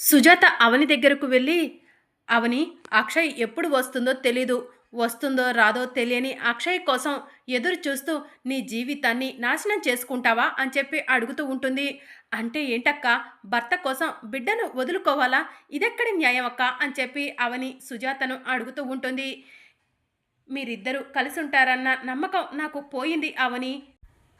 సుజాత అవని దగ్గరకు వెళ్ళి అవని అక్షయ్ ఎప్పుడు వస్తుందో తెలీదు. వస్తుందో రాదో తెలియని అక్షయ్ కోసం ఎదురు చూస్తూ నీ జీవితాన్ని నాశనం చేసుకుంటావా? అని చెప్పి అడుగుతూ ఉంటుంది. అంటే ఏంటక్క? భర్త కోసం బిడ్డను వదులుకోవాలా? ఇదెక్కడి న్యాయం అక్క? అని చెప్పి అవని సుజాతను అడుగుతూ ఉంటుంది. మీరిద్దరూ కలిసి ఉంటారన్న నమ్మకం నాకు పోయింది అవని.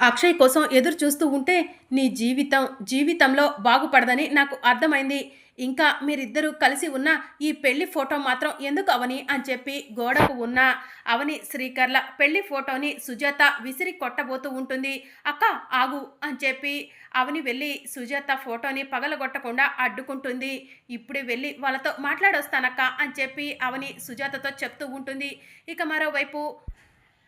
అక్షయ్ కోసం ఎదురు చూస్తూ ఉంటే నీ జీవితం జీవితంలో బాగుపడదని నాకు అర్థమైంది. ఇంకా మీరిద్దరూ కలిసి ఉన్న ఈ పెళ్ళి ఫోటో మాత్రం ఎందుకు అవని అని చెప్పి గోడకు ఉన్న అవని శ్రీకర్ల పెళ్ళి ఫోటోని సుజాత విసిరి కొట్టబోతూ ఉంటుంది. అక్క ఆగు అని చెప్పి అవని వెళ్ళి సుజాత ఫోటోని పగలగొట్టకుండా అడ్డుకుంటుంది. ఇప్పుడే వెళ్ళి వాళ్ళతో మాట్లాడొస్తానక్క అని చెప్పి అవని సుజాతతో చెప్తూ ఉంటుంది. ఇక మరోవైపు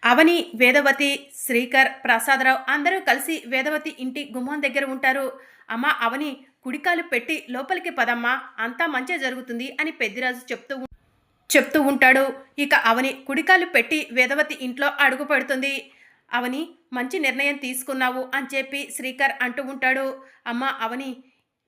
అవని వేదవతి శ్రీకర్ ప్రసాదరావు అందరూ కలిసి వేదవతి ఇంటి గుమ్మం దగ్గర ఉంటారు. అమ్మ అవని కుడికాలు పెట్టి లోపలికి పదమ్మా అంతా మంచి జరుగుతుంది అని పెద్దిరాజు చెప్తూ చెప్తూ ఉంటాడు. ఇక అవని కుడికాలు పెట్టి వేదవతి ఇంట్లో అడుగు పెడుతుంది. అవని మంచి నిర్ణయం తీసుకున్నావు అని చెప్పి శ్రీకర్ అంటూ ఉంటాడు. అమ్మ అవని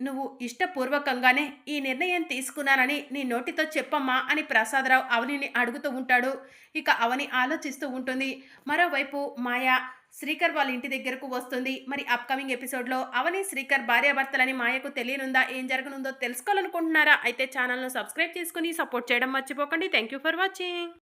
నువ్వు ఇష్టపూర్వకంగానే ఈ నిర్ణయం తీసుకున్నానని నీ నోటితో చెప్పమ్మా అని ప్రసాదరావు అవనిని అడుగుతూ ఉంటాడు. ఇక అవని ఆలోచిస్తూ ఉంటుంది. మరోవైపు మాయా శ్రీకర్ వాళ్ళ ఇంటి దగ్గరకు వస్తుంది. మరి అప్కమింగ్ ఎపిసోడ్లో అవని శ్రీకర్ భార్యాభర్తలని మాయకు తెలియనుందా? ఏం జరగనుందో తెలుసుకోవాలనుకుంటున్నారా? అయితే ఛానల్ను సబ్స్క్రైబ్ చేసుకుని సపోర్ట్ చేయడం మర్చిపోకండి. Thank you for watching